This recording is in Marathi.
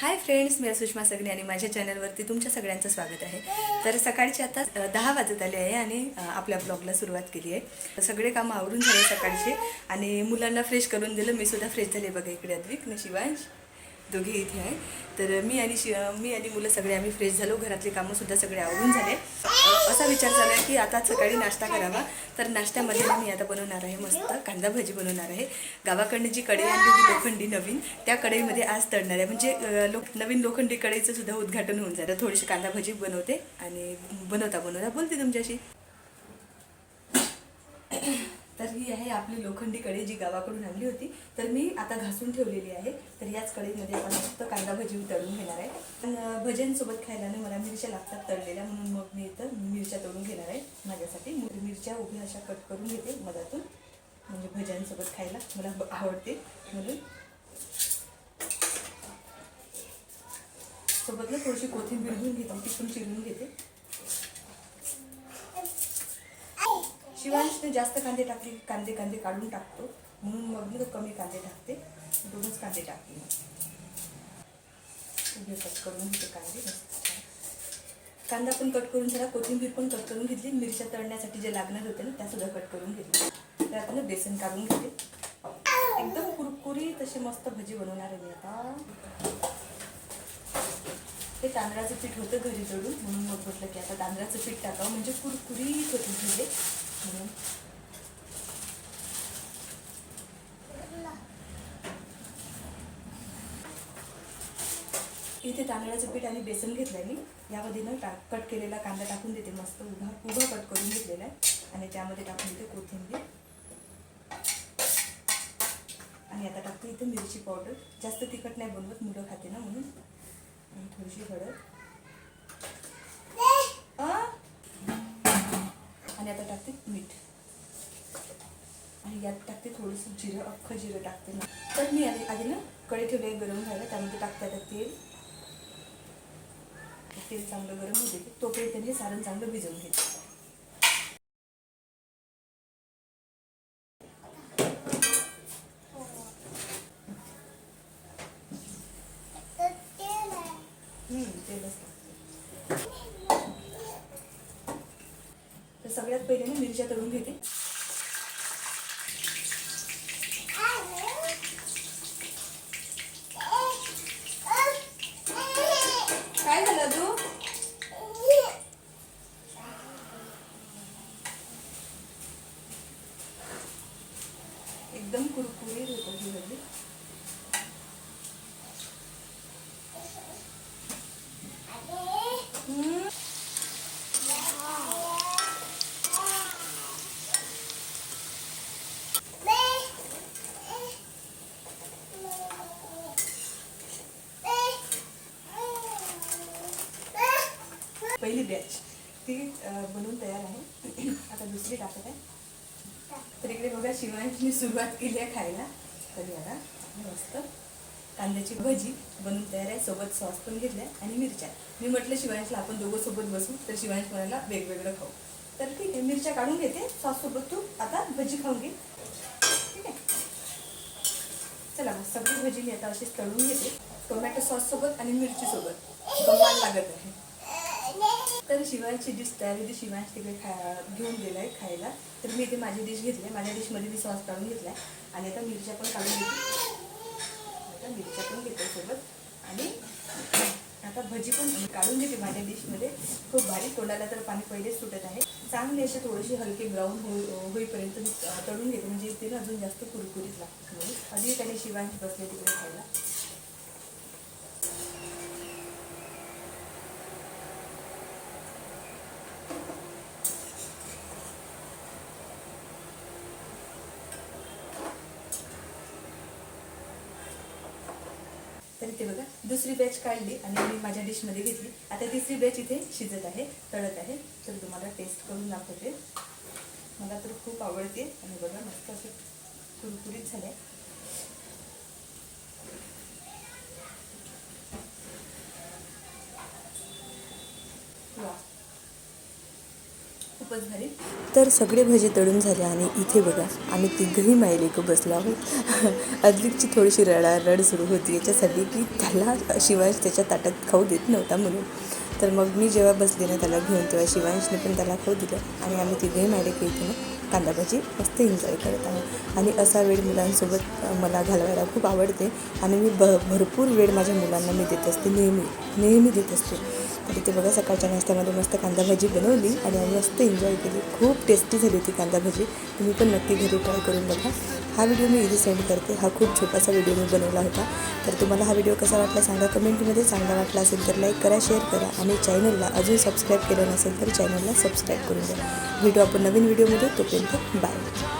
हाय फ्रेंड्स मी सुषमा सगळे आणि माझ्या चॅनलवरती तुमच्या सगळ्यांचं स्वागत आहे. तर सकाळचे आता दहा वाजत आले आहे आणि आपल्या ब्लॉगला सुरुवात केली आहे. सगळे कामं आवरून झाले सकाळचे आणि मुलांना फ्रेश करून दिलं. मी सुद्धा फ्रेश झाले बघा इकडे अद्विक न शिवांश. दोघे इथे आहे. तर मी आणि शि मी आणि मुलं सगळे आम्ही फ्रेश झालो. घरातले कामंसुद्धा सगळे आवडून झाले. असा विचार झाला की आता सकाळी नाश्ता करावा. तर नाश्त्यामध्ये मी आता बनवणार आहे मस्त कांदा भाजी बनवणार आहे. गावाकडनं जी कढई आणली होती लोखंडी नवीन त्या कढईमध्ये आज तळणार आहे. म्हणजे लोक नवीन लोखंडी कढईचं सुद्धा उद्घाटन होऊन जातं. थोडीशी कांदा भाजी बनवते आणि बनवता बनवता. बोलते तुमच्याशी. तर ही आहे आपली लोखंडी कडे जी गावाकडून आणली होती. तर मी आता घासून ठेवलेली आहे. तर याच कढईमध्ये आपण फक्त कांदा भजी तळून घेणार आहे. तर अं, भज्यांसोबत खायला ना मला मिरच्या लागतात तळलेल्या म्हणून मग मी इथं मिरच्या तळून घेणार आहे. माझ्यासाठी मिरच्या उभ्या अशा कट करून घेते मधातून. म्हणजे भज्यांसोबत खायला मला ब- आवडते म्हणून. सोबत ना थोडीशी कोथिंबीर घेऊन घेते ती चिरून घेते. शिवांशने जास्त कांदे टाकले कांदे कांदे काढून टाकतो. म्हणून मग मी कमी कांदे टाकते. दोनच कांदे टाकते उभे कट करून घेते कांदे कांदा पण कट करून झाला कोथिंबीर पण कट करून घेतली. मिरच्या तळण्यासाठी जे लागणार होते ना त्या सुद्धा कट करून घेतली त्यात ना बेसन काढून घेते. एकदम कुरकुरी तशी मस्त भजी बनवणार आहे मी आता. ते तांदळाचं पीठ होतं घरी जोडून म्हणून मग म्हटलं की आता तांदळाचं पीठ टाकावं. म्हणजे कुरकुरीत होती म्हणजे इथे तांदळाचं पीठ आणि बेसन घेतलंय मी. यामध्ये ना टाक कट केलेला कांदा टाकून देते मस्त उभा उभा कट करून घेतलेला आहे. आणि त्यामध्ये टाकून देते कोथिंबीर. आणि आता टाकते इथे मिरची पावडर. जास्त तिखट नाही बनवत मुलं खाते ना म्हणून. आणि थोडीशी हळद. आणि आता टाकते मीठ. आणि यात टाकते थोडंसं जिरं अख्खं जिरं टाकते ना तर मी आधी आधी ना कढई ठेवले गरम व्हायला त्यामध्ये टाकते आता तेल. तेल चांगलं गरम होते तोपर्यंत हे सारण चांगलं भिजवून घेते. हम्म, तेलच टाकते तर सगळ्यात पहिले मिरच्या तळून घेते काय झालं तू एकदम कुरकुरीत होतं ही भाजी हम्म. पहिली बॅच ती बनवून तयार आहे. आता दुसरी टाकत आहे. तर इकडे बघा शिवांशनी सुरुवात केली आहे खायला. तरी आता मस्त कांद्याची भजी बनवून तयार आहे. सोबत सॉस पण घेतलाय आणि मिरच्या. मी म्हटलं शिवांशला आपण दोघं सोबत बसू. तर शिवांश म्हणाला वेगवेगळं खाऊ. तर ठीक आहे मिरच्या काढून घेते. सॉस सोबत तू आता भजी खाऊन घे. ठीक आहे? चला मग सगळी भजी मी आता अशीच तळून घेते. टोमॅटो सॉस सोबत आणि मिरची सोबत. लागत आहे. तर शिवांची डिश तयार होती. शिवांश तिकडे खा घेऊन गेलाय खायला. तर मी इथे माझी डिश घेतली. माझ्या डिशमध्ये मी सॉस काढून घेतलाय. आणि आता मिरच्या पण काढून घेतली आता मिरच्या पण घेते सोबत. आणि आता भजी पण काढून घेते माझ्या डिशमध्ये खूप भारी. तोंडाला तर पाणी पहिलेच सुटत आहे. चांगली अशी थोडीशी हलकी ब्राऊन होई होईपर्यंत मी तळून घेते. म्हणजे ते अजून जास्त कुरकुरीत लागते म्हणून आधी त्याने शिवांश बसले तिकडे खायला. तर इथे बघा दुसरी बॅच काढली आणि मी माझ्या डिशमध्ये घेतली. आता तिसरी बॅच इथे शिजत आहे तळत आहे. तर तुम्हाला टेस्ट करून दाखवते. मला तर खूप आवडते. आणि बघा मस्त असं कुरकुरीत झाले वा खूपच भारी. तर सगळे भजे तळून झाले आणि इथे बघा आम्ही तिघंही मायलेक बसलो आहोत. अद्विकची थोडीशी रडारड सुरू होती. याच्यासाठी की त्याला शिवांश त्याच्या ताटात खाऊ देत नव्हता म्हणून. तर मग मी जेव्हा बसले ना त्याला घेऊन तेव्हा शिवांशने पण त्याला खाऊ दिलं. आणि आम्ही तिघंही मायलेक इथे ना कांदा भाजी मस्त एन्जॉय करत आहोत. आणि असा वेळ मुलांसोबत मला घालवायला खूप आवडते. आणि मी भ भरपूर वेळ माझ्या मुलांना मी देत असते नेहमी नेहमी देत असते. तर ते बघा सकाळच्या नाश्त्यामध्ये मस्त कांदा भाजी बनवली आणि आम्ही मस्त एन्जॉय केली. खूप टेस्टी झाली होती कांदा भाजी. तुम्ही पण नक्की घरी ट्राय करून बघा. हा व्हिडिओ मी इथे सेंड करते. हा खूप छोटासा व्हिडिओ मी बनवला होता. तर तुम्हाला हा व्हिडिओ कसा वाटला सांगा कमेंटमध्ये चांगला वाटला असेल तर लाईक करा शेअर करा आणि चॅनलला अजून सबस्क्राईब केलं नसेल तर चॅनलला सबस्क्राईब करून द्या व्हिडिओ आपण नवीन व्हिडिओमध्ये तोपर्यंत बाय